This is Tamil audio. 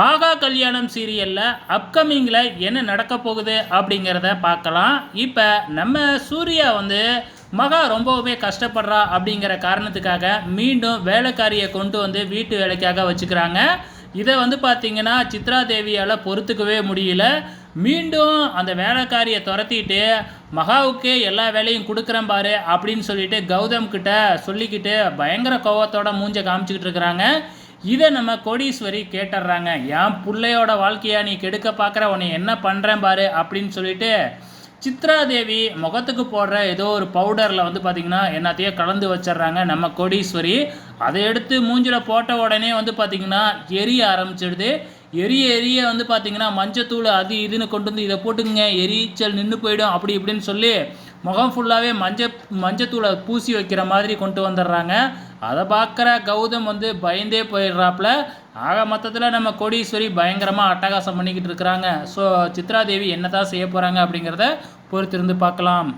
ஆகா கல்யாணம் சீரியலில் அப்கமிங்கில் என்ன நடக்க போகுது அப்படிங்கிறத பார்க்கலாம். இப்போ நம்ம சூர்யா வந்து மகா ரொம்பவுமே கஷ்டப்படுறா அப்படிங்கிற காரணத்துக்காக மீண்டும் வேலைக்காரியை கொண்டு வந்து வீட்டு வேலைக்காக வச்சுக்கிறாங்க. இதை வந்து பார்த்திங்கன்னா சித்ரா தேவியால் பொறுத்துக்கவே முடியல. மீண்டும் அந்த வேலைக்காரியை துரத்திட்டு மகாவுக்கே எல்லா வேலையும் கொடுக்குறேன் பாரு அப்படின்னு சொல்லிட்டு கௌதம் கிட்ட சொல்லிக்கிட்டு பயங்கர கோவத்தோட மூஞ்ச காமிச்சிக்கிட்டு இருக்கிறாங்க. இதை நம்ம கோடீஸ்வரி கேட்டுடுறாங்க என் பிள்ளையோட வாழ்க்கையா நீ கெடுக்க பார்க்குற உன்னை என்ன பண்ணுறேன் பாரு அப்படின்னு சொல்லிட்டு சித்ரா தேவி முகத்துக்கு போடுற ஏதோ ஒரு பவுடரில் வந்து பார்த்திங்கன்னா என்னத்தையோ கலந்து வச்சிடுறாங்க நம்ம கோடீஸ்வரி. அதை எடுத்து மூஞ்சில் போட்ட உடனே வந்து பார்த்திங்கன்னா எரிய ஆரம்பிச்சிடுது. எரிய எரிய வந்து பார்த்திங்கன்னா மஞ்சத்தூள் அது இதுன்னு கொண்டு வந்து இதை போட்டுக்குங்க எரிச்சல் நின்று போயிடும் அப்படி இப்படின்னு சொல்லி முகம் ஃபுல்லாகவே மஞ்ச மஞ்சத்தூளை பூசி வைக்கிற மாதிரி கொண்டு வந்துடுறாங்க. அதை பார்க்குற கௌதம் வந்து பயந்தே போயிடுறாப்புல. ஆக மொத்தத்தில் நம்ம கோடீஸ்வரி பயங்கரமாக அட்டகாசம் பண்ணிக்கிட்டு இருக்கிறாங்க. ஸோ சித்ரா தேவி என்ன தான் செய்ய போகிறாங்க அப்படிங்கிறத பொறுத்திருந்து பார்க்கலாம்.